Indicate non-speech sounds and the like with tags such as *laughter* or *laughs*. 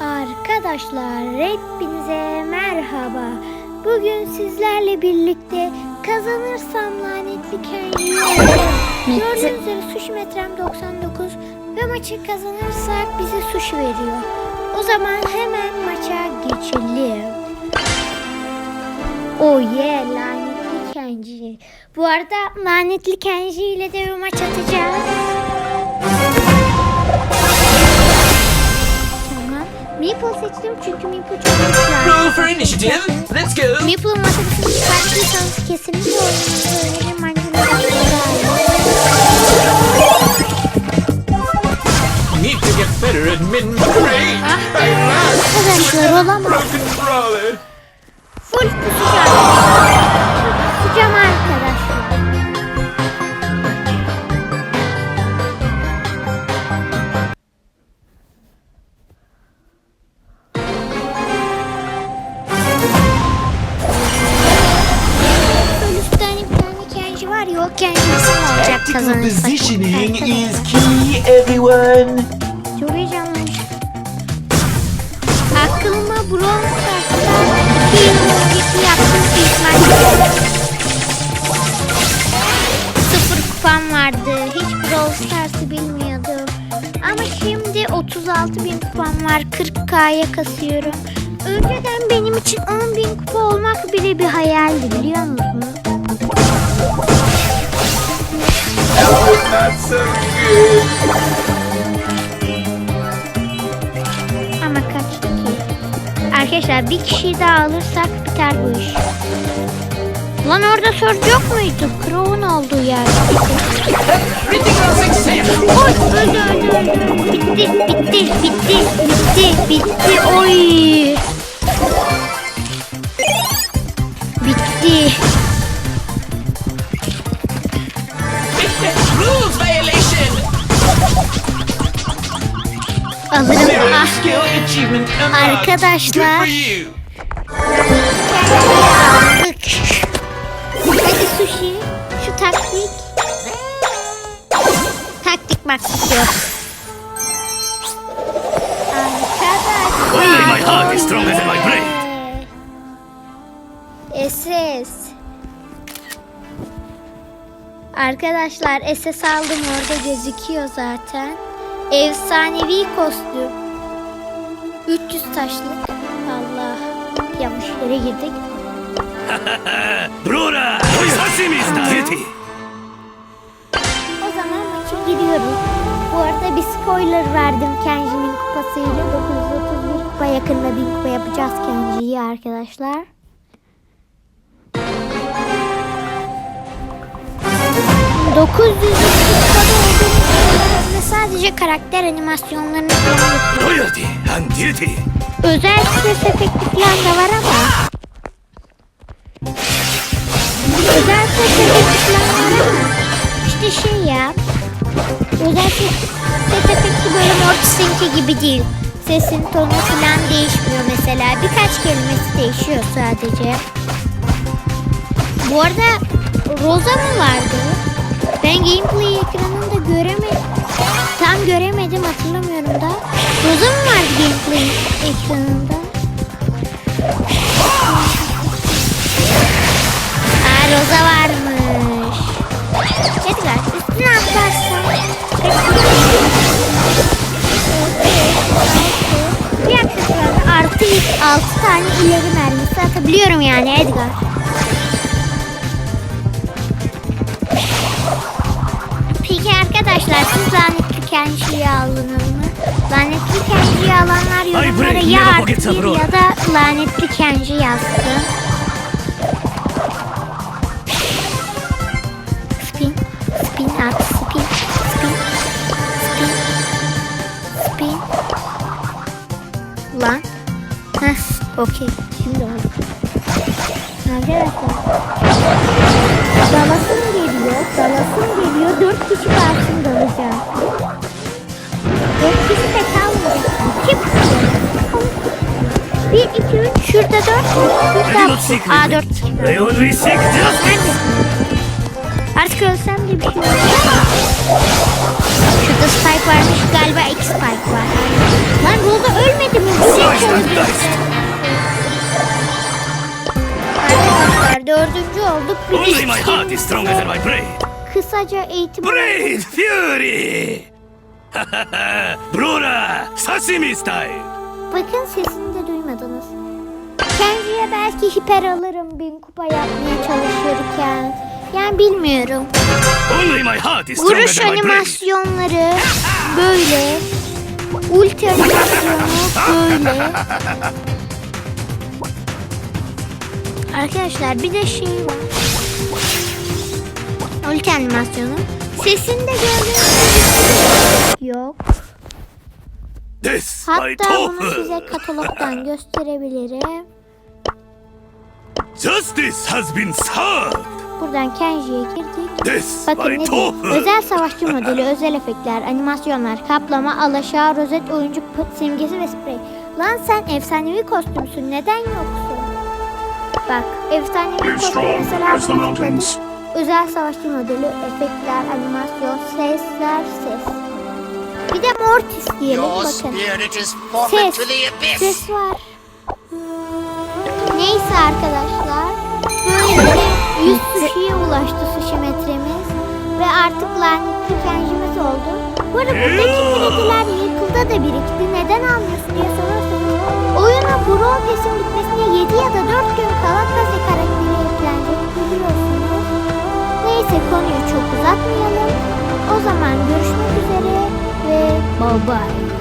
Arkadaşlar hepinize merhaba. Bugün sizlerle birlikte kazanırsam lanetli kendiyi Gördüğünüz üzere sushi metrem 99 ve maçı kazanırsak bize sushi veriyor. O zaman hemen maça geçelim. Oh yeah lanetli Kenji. Bu arada lanetli Kenji ile de bir maç atacağız. Seçtim çünkü Meeple çok güçlü. Roll for initiative. Let's go. Meeple'ın matematiğini çıkarttıysanız kesinlikle oynamanızı öneririm. Bence Need to get better at mid grade. Arkadaşlar olamaz. Broken brawler. Full pusacağım. Pusacağım kazanırsak. positioning is key, everyone. Çok heyecanlıyım. Aklıma Brawl Stars'ta bir muhabbeti yaptım İsmail. Sıfır kupam vardı. Hiç Brawl Stars'ı bilmiyordum. Ama şimdi 36 bin kupam var. 40k'ya kasıyorum. Önceden benim için 10 bin kupa olmak bile bir hayaldi biliyor musunuz? Ama kaçtı ki? Arkadaşlar bir kişiyi daha alırsak biter bu iş. Lan orada sordu yok muydu? Crow'un olduğu yer. Oy öldü öldü öldü. Bitti bitti bitti bitti bitti. Oy. Zero Ah. skill achievement unlocked. Arkadaşlar. Hadi sushi. Şu taktik. Taktik maktik yok. Arkadaşlar. Only my heart is stronger than my brain. SS. Arkadaşlar SS aldım orada gözüküyor zaten. Efsanevi kostüm. 300 taşlık. Allah. Yanlış yere girdik. Brora! Sashimi style! O zaman maça giriyoruz. Bu arada bir spoiler verdim Kenji'nin kupasıyla. 931 kupa yakında 1000 kupa yapacağız Kenji'yi arkadaşlar. ...900 kupada olduğum ve sadece karakter animasyonlarını. Loyalty and duty! Özel ses efekti falan da var ama... Özel ses efekti falan var ama... İşte şey ya... Özel ses, ses efekti böyle Mortis'inki gibi değil. Sesin tonu falan değişmiyor mesela. Birkaç kelimesi değişiyor sadece. Bu arada Rosa mı vardı? Ben gameplay ekranında göremedim. Tam göremedim hatırlamıyorum da. Rosa mı vardı gameplay ekranında? Aa Rosa varmış. Edgar üstüne atlarsan. Bir aksesuarda artı 6 tane ileri mermisi atabiliyorum yani Edgar. Peki arkadaşlar siz lanetli kenjiyi aldınız mı? Lanetli kenjiyi alanlar yorumlara ya artı bir ya da lanetli kenji yazsın. Spin, spin at, spin, spin, spin, spin. Lan. Heh, okey. Şimdi oldu. Arkadaşlar. Dalasım geliyor, dalasım geliyor. Dört kişi karşımda olacak. Dört. Aa dört. Artık ölsem de bir şey yok. Şurada spike varmış galiba iki spike var. Lan burada ölmedi mi? Şey Arkadaşlar dördüncü olduk. Bir Only my heart is stronger than my brain. Kısaca eğitim. Brain Fury! *laughs* Bruna! Sashimi style! Bakın sesini Kenji'ye belki hiper alırım bin kupa yapmaya çalışırken. Yani bilmiyorum. Vuruş animasyonları böyle. Ulti animasyonu böyle. Arkadaşlar bir de şey var. Ulti animasyonu. Sesini de gördüğünüz gibi yok. Hatta bunu size katalogdan gösterebilirim. Justice has been served! Buradan Kenji'ye girdik. This Bakın ne diyor? Özel savaşçı modeli, özel efektler, animasyonlar, kaplama, alaşağı, rozet, oyuncu pıt simgesi ve sprey. Lan sen efsanevi kostümsün. Neden yoksun? Bak efsanevi kostüm mesela özel savaşçı modeli, efektler, animasyon, sesler, ses. Bir de Mortis diyelim Your bakın. Ses, ses var. Neyse arkadaşlar. Böylece 100 sushi'ye ulaştı sushi metremiz. Ve artık lanetli kenjimiz oldu. Bu arada buradaki krediler yıkılda da birikti. Neden almıyorsun diye sorarsanız. Oyuna Brawl Pass'in bitmesine 7 ya da 4 gün kala Kaze karakteri eklenecek biliyorsunuz. Neyse konuyu çok uzatmayalım. O zaman görüşmek üzere ve bye bye.